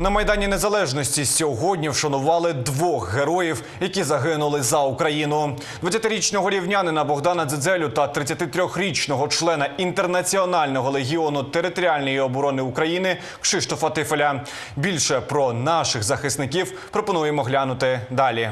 На майдані незалежності сьогодні вшанували двох героїв, які загинули за Україну. 20-річного рівнянина Богдана Дзидзелю та 33-річного члена інтернаціонального легіону територіальної оборони України Кшиштофа Тифеля. Більше про наших захисників пропонуємо глянути далі.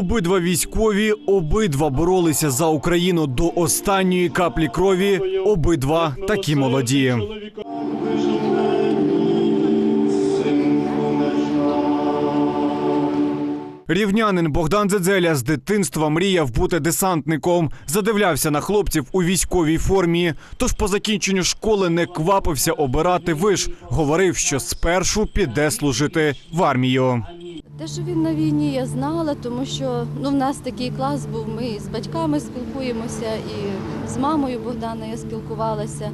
Обидва військові, обидва боролися за Україну до останньої каплі крові. Обидва такі молоді. Рівнянин Богдан Дзедзеля з дитинства мріяв бути десантником. Задивлявся на хлопців у військовій формі. Тож по закінченню школи не квапився обирати виш. Говорив, що спершу піде служити в армію. Те, що він на війні, я знала, тому що ну, в нас такий клас був. Ми з батьками спілкуємося, і з мамою Богдана я спілкувалася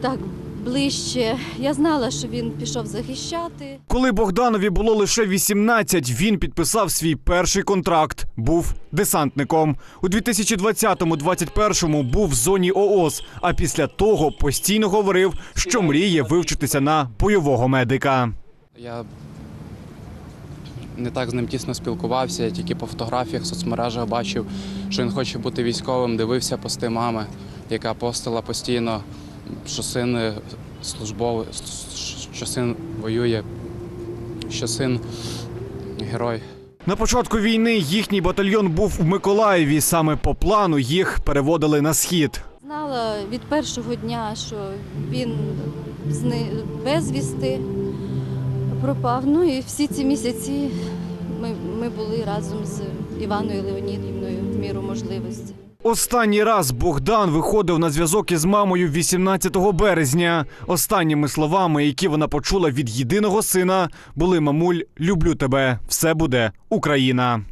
так ближче. Я знала, що він пішов захищати. Коли Богданові було лише 18, він підписав свій перший контракт. Був десантником. У 2020-2021 був в зоні ООС. А після того постійно говорив, що мріє вивчитися на бойового медика. Я не так з ним тісно спілкувався, я тільки по фотографіях в соцмережах бачив, що він хоче бути військовим, дивився пости мами, яка постила постійно, що син е, службовий, що син воює, що син герой. На початку війни їхній батальйон був в Миколаєві. Саме по плану їх переводили на схід. Знала від першого дня, що він зни... безвісти пропав. Ну і всі ці місяці ми, ми були разом з Іваною Леонідівною в міру можливості. Останній раз Богдан виходив на зв'язок із мамою 18 березня. Останніми словами, які вона почула від єдиного сина, були мамуль, люблю тебе, все буде Україна.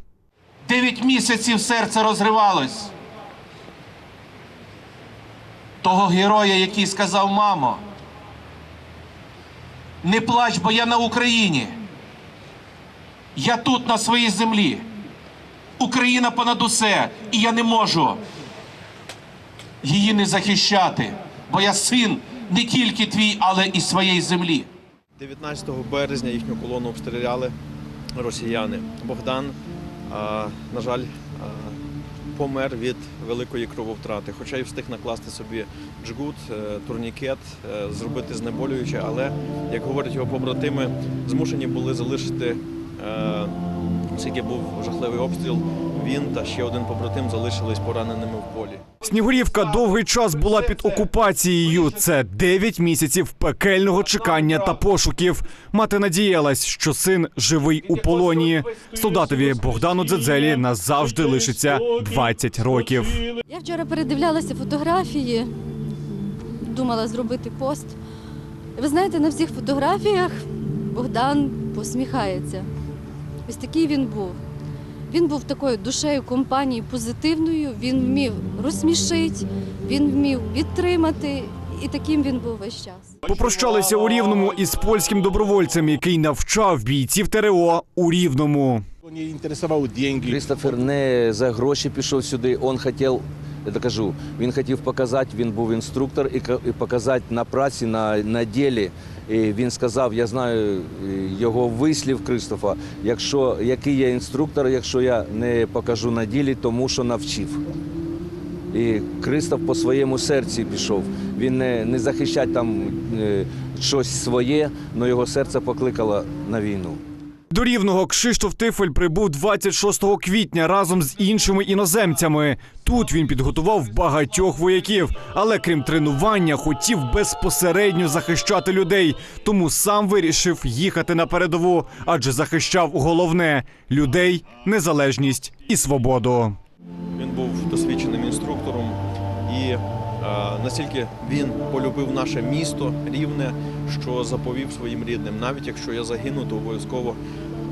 Дев'ять місяців серце розривалось. Того героя, який сказав мамо. Не плач, бо я на Україні. Я тут, на своїй землі. Україна понад усе, і я не можу її не захищати, бо я син не тільки твій, але і своєї землі. 19 березня їхню колону обстріляли росіяни. Богдан, на жаль, помер від великої крововтрати. Хоча й встиг накласти собі джгут, е, турнікет, е, зробити знеболююче, але, як говорять його побратими, змушені були залишити, е, оскільки був жахливий обстріл, він та ще один побратим залишились пораненими в полі. Снігурівка довгий час була під окупацією. Це 9 місяців пекельного чекання та пошуків. Мати надіялась, що син живий у полоні. Солдатові Богдану Дзедзелі назавжди лишиться 20 років. Я вчора передивлялася фотографії, думала зробити пост. Ви знаєте, на всіх фотографіях Богдан посміхається. Ось такий він був. Він був такою душею компанії позитивною, він вмів розсмішити, він вмів підтримати, і таким він був весь час. Попрощалися у Рівному із польським добровольцем, який навчав бійців ТРО у Рівному. Не інтересував деньги. Крістофер не за гроші пішов сюди. Він хотів, я так кажу, він хотів показати, він був інструктор і показати на праці, на, на ділі. І він сказав, я знаю е, його вислів Кристофа, якщо який я інструктор, якщо я не покажу на ділі, тому що навчив. І Кристоф по своєму серці пішов. Він не, не захищать там е, щось своє, але його серце покликало на війну. До Рівного Кшиштоф Тифель прибув 26 квітня разом з іншими іноземцями. Тут він підготував багатьох вояків, але крім тренування, хотів безпосередньо захищати людей. Тому сам вирішив їхати на передову, адже захищав головне людей, незалежність і свободу. Він був настільки він полюбив наше місто рівне, що заповів своїм рідним. Навіть якщо я загину, то обов'язково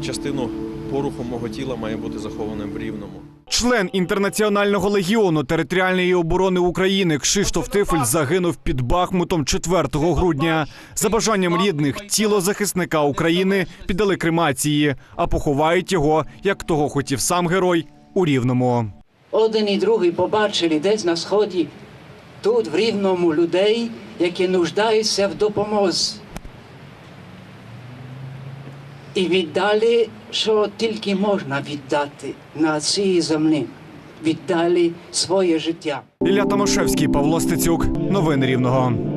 частину поруху мого тіла має бути захованим в рівному. Член інтернаціонального легіону територіальної оборони України Кшиштоф Тифель загинув під Бахмутом 4 грудня. За бажанням рідних тіло захисника України піддали кремації, а поховають його, як того хотів сам герой, у Рівному. один і другий побачили десь на сході, тут в рівному людей, які нуждаються в допомозі. І віддали, що тільки можна віддати на цій землі. Віддали своє життя. Ілля Томашевський, Павло Стецюк. Новини Рівного.